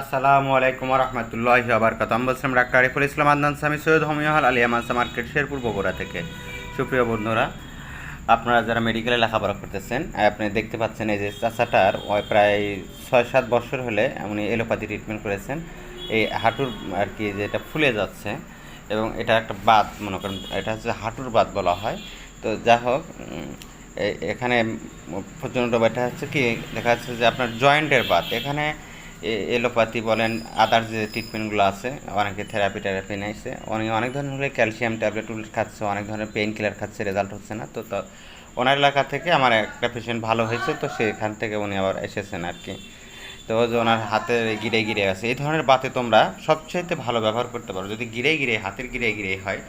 আসসালামু আলাইকুম রহমতুল্লাহ আবরকাত আমি বলছিলাম ডাক্তার আরিফুল ইসলাম আদনান সামি সৈয়দ হোমিওহাল আলিয়া মানসা মার্কেট শেরপুর, বগুড়া থেকে। সুপ্রিয় বন্ধুরা, আপনারা যারা মেডিকেলে লেখাপড়া করতেছেন আপনি দেখতে পাচ্ছেন এই যে চাচাটার প্রায় ছয় সাত বছর হলে উনি এলোপ্যাথি ট্রিটমেন্ট করেছেন। এই হাঁটুর আর কি যেটা ফুলে যাচ্ছে এবং এটা একটা বাদ মনে করেন, এটা হচ্ছে হাঁটুর বাদ বলা হয়। তো যা হোক এখানে প্রচণ্ড এটা হচ্ছে কি, দেখা যাচ্ছে যে আপনার জয়েন্টের বাদ এখানে এলোপ্যাথি বলেন আদার যে ট্রিটমেন্টগুলো আছে, অনেকে থেরাপি টেরাপি নিয়েছে, অনেক অনেক ধরনের ক্যালসিয়াম ট্যাবলেট টুবলেট খাচ্ছে, অনেক ধরনের পেইন কিলার খাচ্ছে রেজাল্ট হচ্ছে না। তো ওনার এলাকা থেকে আমার একটা পেশেন্ট ভালো হয়েছে, তো সেখান থেকে উনি আবার এসেছেন আর কি। তো ওনার হাতে গিরে গিরে আছে এই ধরনের বাতে তোমরা সবচাইতে ভালো ব্যবহার করতে পারো। যদি গিরে গিরে, হাতের গিরে গিরে হয়,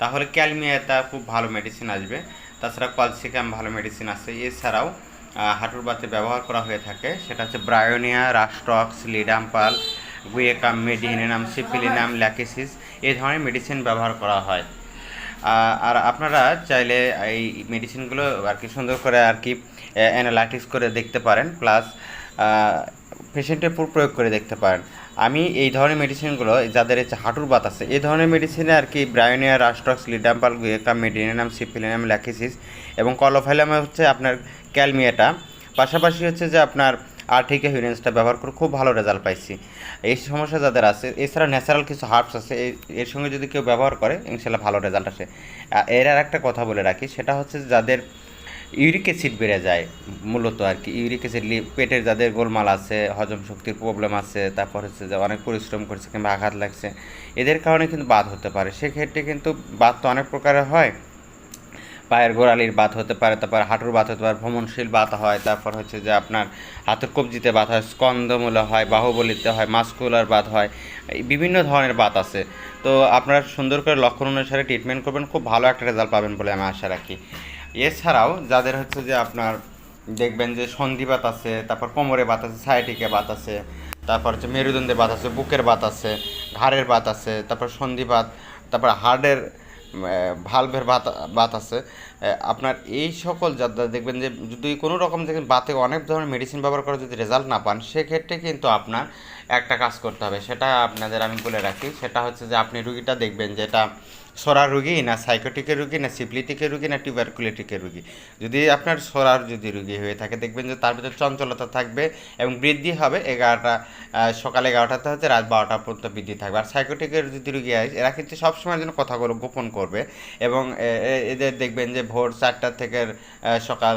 তাহলে ক্যালমিয়াটা খুব ভালো মেডিসিন আসবে। তাছাড়া কলসিকাম ভালো মেডিসিন আছে। এছাড়াও হাঁটুর বাতে ব্যবহার করা হয়ে থাকে। সেটা হচ্ছে bryonia rhus tox ledum pal, guaiacum medorrhinum syphilinum, lachesis এই ধরনের মেডিসিন ব্যবহার করা হয়। আর আপনারা চাইলে এই মেডিসিনগুলো আর কি সুন্দর করে আর কি অ্যানালাইটিক্স করে দেখতে পারেন। প্লাস পেশেন্টের উপর প্রয়োগ করে দেখতে পারেন। আমি এই ধরনের মেডিসিনগুলো যাদের হচ্ছে হাঁটুর বাত আছে, এই ধরনের মেডিসিনে আর কি bryonia rhus tox ledum pal guaiacum medorrhinum syphilinum lachesis এবং কলোফাইলামে হচ্ছে আপনার ক্যালমিয়াটা পাশাপাশি হচ্ছে যে আপনার আর্টিকা হিউরেন্সটা ব্যবহার করে খুব ভালো রেজাল্ট পাইছি। এই সমস্যা যাদের আছে, এছাড়া ন্যাচারাল কিছু হার্বস আছে এর সঙ্গে যদি কেউ ব্যবহার করে, ইনশাল্লাহ ভালো রেজাল্ট আসে। এর আর একটা কথা বলে রাখি, সেটা হচ্ছে যাদের ইউরিক অ্যাসিড বেড়ে যায় মূলত আর কি। ইউরিক অ্যাসিড পেটের যাদের গোলমাল আছে, হজম শক্তির প্রবলেম আছে, তারপর হচ্ছে যে অনেক পরিশ্রম করছে কিংবা আঘাত লাগছে, এদের কারণে কিন্তু বাদ হতে পারে। সেক্ষেত্রে কিন্তু বাদ তো অনেক প্রকারের হয়। পায়ের গোড়ালির বাত হতে পারে, তারপর হাঁটুর বাত হতে পারে, ভ্রমণশীল বাত হয়, তারপর হচ্ছে যে আপনার হাতের কবজিতে বাত হয় স্কন্দমূলে হয়, বাহুবলিতে হয়, মাস্কুলার বাত হয় বিভিন্ন ধরনের বাত আছে। তো আপনারা সুন্দর করে লক্ষণ অনুসারে ট্রিটমেন্ট করবেন, খুব ভালো একটা রেজাল্ট পাবেন বলে আমি আশা রাখি। এছাড়াও যাদের হচ্ছে যে আপনার দেখবেন যে সন্ধিবাত আছে, তারপর কোমরে বাত আছে সাইটিকে বাত আছে, তারপর হচ্ছে মেরুদণ্ডে বাত আছে, বুকের বাত আছে, ঘাড়ের বাত আছে, তারপর সন্ধিবাত তারপর হার্টের ভালভের বাত বাত আছে আপনার এই সকল যাদের দেখবেন যে যদি কোনো রকম দেখেন বাতে অনেক ধরনের মেডিসিন ব্যবহার করে যদি রেজাল্ট না পান, সেক্ষেত্রে কিন্তু আপনার একটা কাজ করতে হবে। সেটা আপনাদের আমি বলে রাখি, সেটা হচ্ছে যে আপনি রুগীটা দেখবেন যে এটা সরা রুগী না সাইকোটিকের রুগী, না সিপ্লিটিকের রুগী, না টিউবারকুলেটিকের রুগী। যদি আপনার সরার যদি রুগী হয়ে থাকে, দেখবেন যে তার ভিতরে চঞ্চলতা থাকবে এবং বৃদ্ধি হবে। এগারোটা সকাল এগারোটাতে হচ্ছে রাত বারোটা পর্যন্ত বৃদ্ধি থাকবে। আর সাইকোটিকের যদি রুগী হয়, এরা কিন্তু সবসময় যেন কথাগুলো গোপন করবে এবং এদের দেখবেন যে ভোর চারটা থেকে সকাল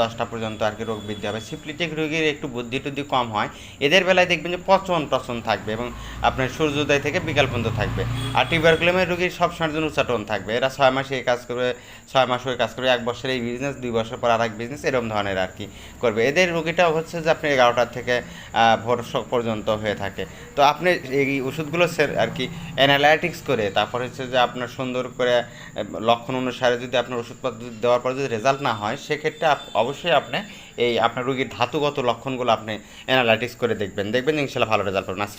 দশটা পর্যন্ত আর কি রোগ বৃদ্ধি হবে। সিপ্লিটিক রুগীর একটু বুদ্ধি টুদ্ধি কম হয়। এদের বেলায় দেখবেন যে পচন টচন থাকবে এবং আপনার সূর্যোদয় থেকে বিকাল পর্যন্ত থাকবে। আর টিউবারকুলামের রুগীর সবসময়ের জন্য উচ্চাটন থাকবে। এরা ছয় মাসে কাজ করবে ছয় মাস ওই কাজ করবে এক বছর এই বিজনেস দুই বছর পর আর এক বিজনেস এরকম ধরনের আর কি করবে। এদের রুগীটাও হচ্ছে যে আপনি এগারোটার থেকে ভোর পর্যন্ত হয়ে থাকে। তো আপনি এই ওষুধগুলো আর কি অ্যানালাইটিক্স করে, তারপর হচ্ছে যে আপনার সুন্দর করে লক্ষণ অনুসারে যদি আপনার ওষুধপত্র দেওয়ার পর যদি রেজাল্ট না হয়, সেক্ষেত্রে অবশ্যই আপনি এই আপনার রুগীর ধাতুগত লক্ষণগুলো আপনি অ্যানালাইটিক্স করে দেখবেন। দেখবেন ইনশাল্লাহ ভালো রেজাল্ট পাবেন।